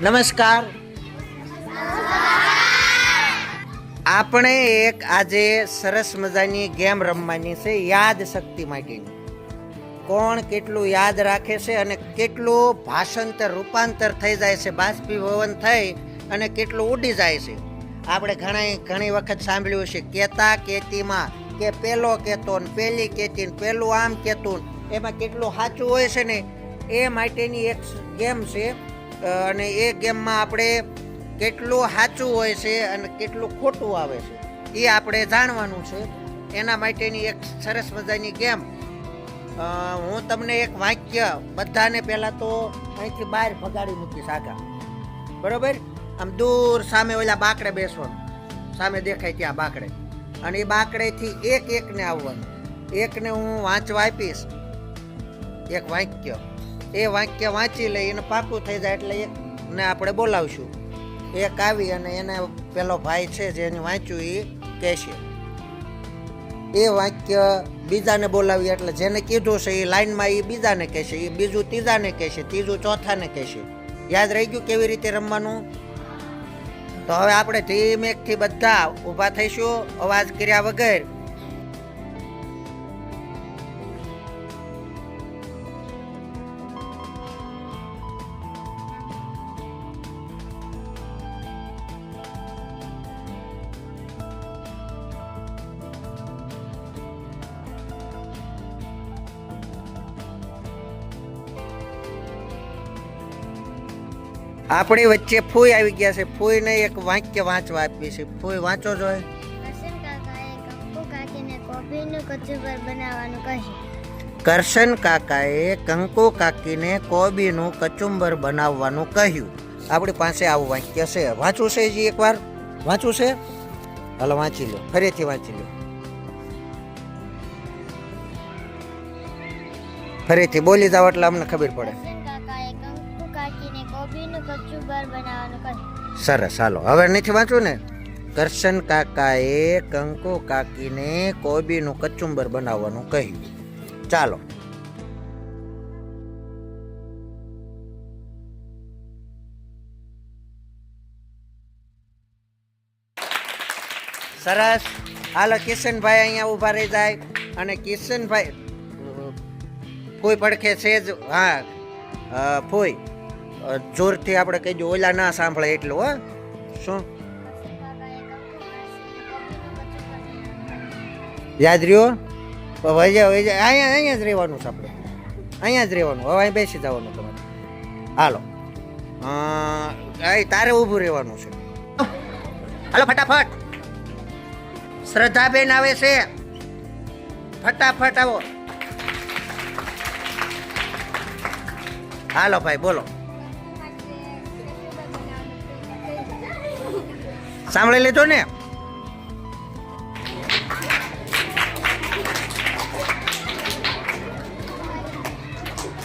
નમસ્કાર. આપણે એક આજે સરસ મજાની ગેમ રમવાની છે, યાદ શક્તિ માટેની. કોણ કેટલું યાદ રાખે છે અને કેટલું ભાષાંતર, રૂપાંતર થઈ જાય છે, બાષ્પીભવન થઈ અને કેટલું ઉડી જાય છે. આપણે ઘણા ઘણી વખત સાંભળ્યું છે, કેતા કેતીમાં કે પેલો કેતો પેલી કેતી પેલું આમ કેતું એમાં કેટલું સાચું હોય છે ને, એ માટેની એક ગેમ છે. અને એ ગેમમાં આપણે કેટલું સાચું હોય છે અને કેટલું ખોટું આવે છે, એ આપણે જાણવાનું છે. એના માટેની એક સરસ મજાની ગેમ. હું તમને એક વાક્ય બધાને પહેલાં તો અહીંથી બહાર ભગાડી મૂકીશ આગા બરોબર? આમ દૂર સામે ઓલા બાકડે બેસવાનું. સામે દેખાય ત્યાં બાકડે. અને એ બાકડેથી એક એકને આવવાનું. એકને હું વાંચવા આપીશ. એક વાક્ય. એ વાક્ય વાંચી લઈ એને પાકું થઈ જાય એટલે ને આપણે બોલાવશું. એક આવી અને એને પેલો ભાઈ છે જેને વાંચ્યું એ કહેશે. એ વાક્ય બીજાને બોલાવી એટલે જેને કીધું છે એ લાઈનમાં એ બીજાને કહેશે એ બીજું ત્રીજાને કહેશે, ત્રીજું ચોથાને કહેશે. યાદ રહી ગયું કેવી રીતે રમવાનું? તો હવે આપણે ધીમેકથી બધા ઊભા થઈશું, અવાજ કર્યા વગર આપણી વચ્ચે ફૂઈ આવી ગયા છે. ફૂઈને એક વાક્ય વાંચવા આપી છે ફૂઈ વાંચો જોઈએ કરશન કાકાએ કંકુ કાકીને કોબીનું કચુંબર બનાવવાનું કહ્યું. આપણી પાસે આવું વાક્ય છે. વાંચવું છે જી એકવાર? વાંચવું છે? હાલો વાંચી લો. ફરીથી વાંચી લો. ફરીથી બોલી જાવ એટલે અમને ખબર પડે. સરસ, હાલો. હવે નથી વાંચવું ને. કરશન કાકાએ કંકુ કાકીને કોબીનું કચુંબર બનાવવાનું કહ્યું. ચાલો. સરસ. હાલો, કિશનભાઈ અહીંયા ઊભા રહી જાય. અને કિશનભાઈ ફૂઈ પડખે છે જ. હા ફોઈ. જોરથી આપણે કહી દો ઓલા ના સાંભળે એટલું, હો. શું? યાદ રહ્યો? વજે વજે અહીંયા અહીંયા જ રહેવાનું છે આપણે. અહીંયા જ રહેવાનું. હવે અહીં બેસી જવાનું તમારે. હાલો. અહીં તારે ઊભું રહેવાનું છે. હાલો, ફટાફટ. શ્રદ્ધાબેન આવે છે. ફટાફટ આવો. હાલો ભાઈ, બોલો. સાંભળી લીધું ને.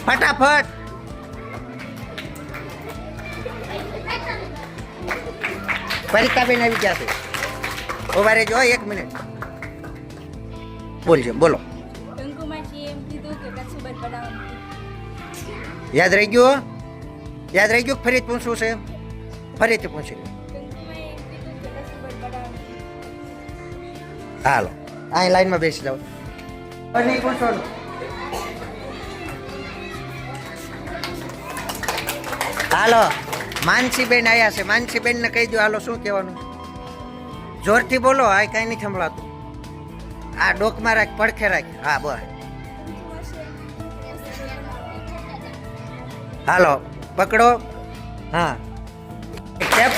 ફટાફટ. પરિતાબેન આવી ગયા છે. ઊભા રહેજો એક મિનિટ. બોલજો બોલો. યાદ રહી ગયું યાદ રહી ગયું ફરીથી પૂછવું છે? ફરીથી પૂછી હાલો. અહીં લાઈનમાં બેસી જાઓ. હાલો, માનસીબેન આવ્યા છે. માનસીબેન ને કહી દો હાલો, શું કહેવાનું? જોરથી બોલો, આ કઈ નહીં સંભળાતું. આ ડોકમાં રાખ, પડખે રાખ. હા બસ હાલો, પકડો. હા. ટેપ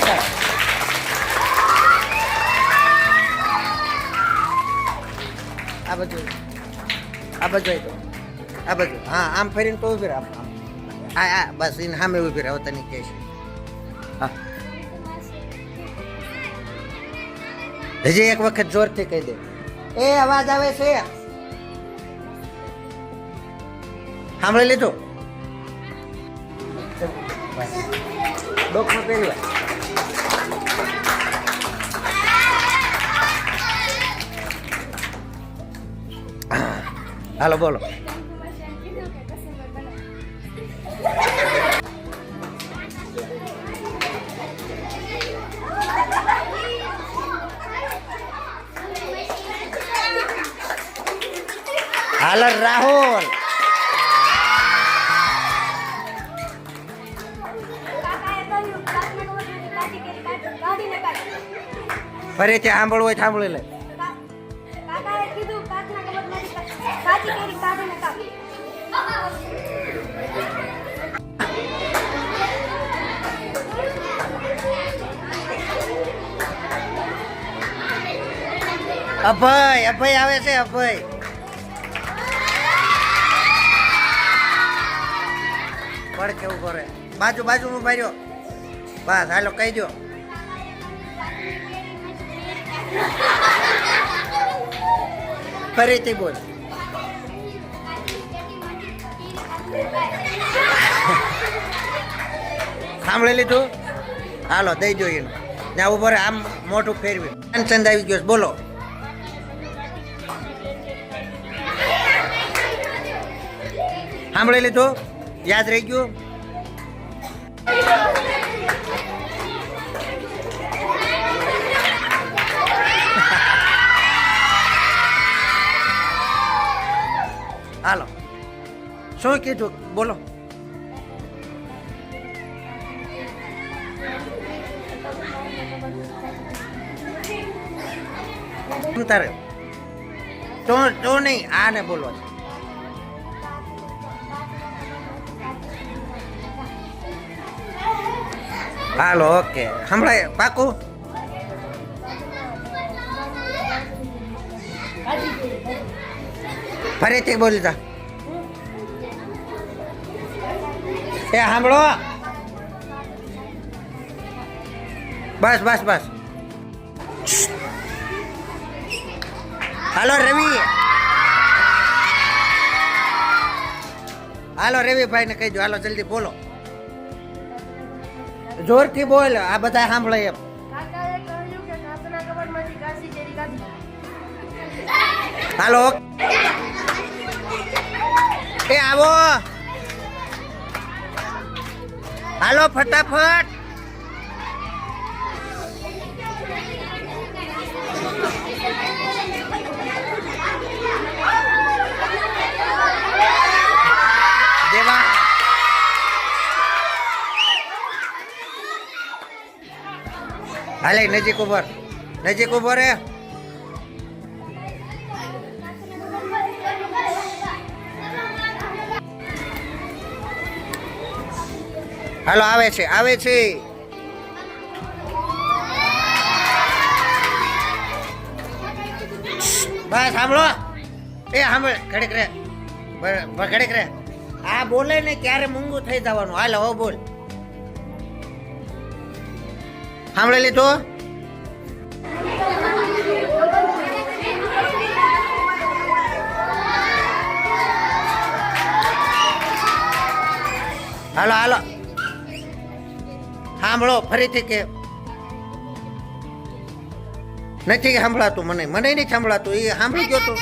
આ બાજુ આ આવી જાઓ. આ બાજુ. હા, આમ ફરીને તો ઊભી આમ. આ હા બસ, એને સામે ઊભી રહ્યા તને કહે છે. હજી એક વખત જોરથી કહી દે. એ અવાજ આવે છે. સાંભળી લીધું? ડોકમાં પહેરી હાલો બોલો હાલ રાહુલ ફરી ત્યાં સાંભળવું હોય સાંભળી લે. અભય અભય આવે છે, અભય. પડ કેવું કરે બાજુ બાજુ ભાર્યો બસ, હાલો, કહી દો ફરીથી બોલ. સાંભળી લીધું? હાલો, દઈ જોઈએ ત્યાં ઊભો રહે, આમ મોટું ફેરવ્યું ચંદ આવી ગયો બોલો. સાંભળી લીધું? યાદ રહી ગયું? હાલો. શું કીધું? બોલો. શું તારે? તો તો નહીં, આને બોલો છે. હાલો, ઓકે. હમણાં પાકું? તે બોલતા એ સાંભળો. બસ બસ બસ. હાલો, રવિ. હાલો રવિભાઈ ને કહી દો હાલો, જલ્દી બોલો. જોરથી બોલ આ બધા સાંભળે એમ. હાલો. એ આવો. હાલો ફટાફટ. હાલે નજીક ઉભર. નજીક ઊભો રે હાલો, આવે છે આવે છે. બસ, સાંભળો. એ, સાંભળ, ઘડીક રે. ઘડીક રે. આ બોલે ને ક્યારે મૂંગું થઈ જવાનું. હાલો, હવે બોલ. સાંભળી લીધું? હાલો હાલો. સાંભળો ફરીથી કે નથી સાંભળાતું મને મને નહીં સાંભળાતું એ સાંભળી ગયો તું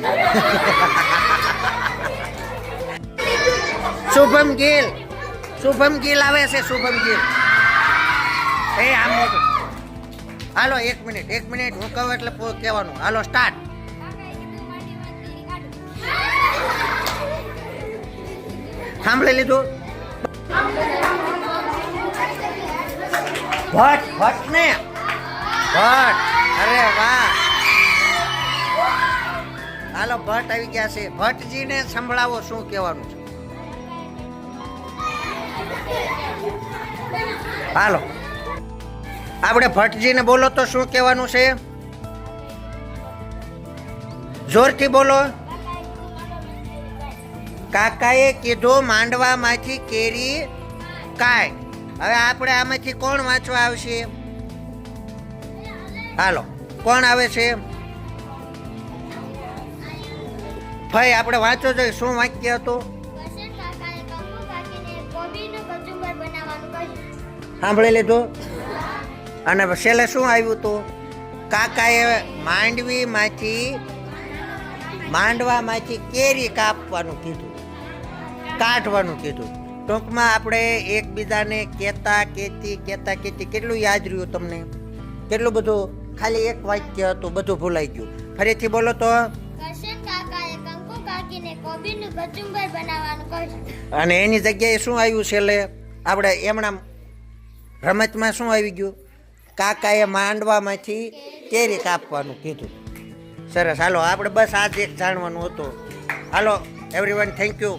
શુભમ ગિલ શુભમ ગિલ આવે છે શુભમ ગિલ. એ આમ મોટું. હાલો એક મિનિટ એક મિનિટ હું કહું એટલે કહેવાનું. હાલો સ્ટાર્ટ સાંભળી લીધું? ભટ ભટ્ટ ને? ભટ્ટ, અરે વાહ. હાલો, ભટ્ટ આવી ગયા છે. ભટ્ટજીને સંભળાવો, શું કહેવાનું છે? હાલો. આપણે ભટ્ટજીને બોલો તો શું કહેવાનું છે? જોરથી બોલો. કાકાએ કીધું, માંડવામાંથી કેરી કાય હવે આપણે આમાંથી કોણ વાંચવા આવશે? હાલો, કોણ આવે છે? ભાઈ, આપણે વાંચો જોઈએ, શું વાક્ય હતું? સાંભળી લીધું? અને છેલ્લે શું આવ્યું હતું? કાકાએ માંડવીમાંથી, માંડવામાંથી કેરી કાપવાનું કીધું. કાઢવાનું કીધું. ટૂંકમાં આપણે એકબીજાને કહેતા કહેતી કહેતા કહેતી કેટલું યાદ રહ્યું તમને? કેટલું બધું? ખાલી એક વાક્ય હતું બધું ભૂલાઈ ગયું. ફરીથી બોલો તો. અને એની જગ્યાએ શું આવ્યું છેલ્લે? આપણે એમણા રમતમાં શું આવી ગયું? કાકાએ માંડવામાંથી કેરી કાપવાનું કીધું. સરસ. હાલો આપણે બસ આ જ એક જાણવાનું હતું. હાલો એવરીવન થેન્ક યુ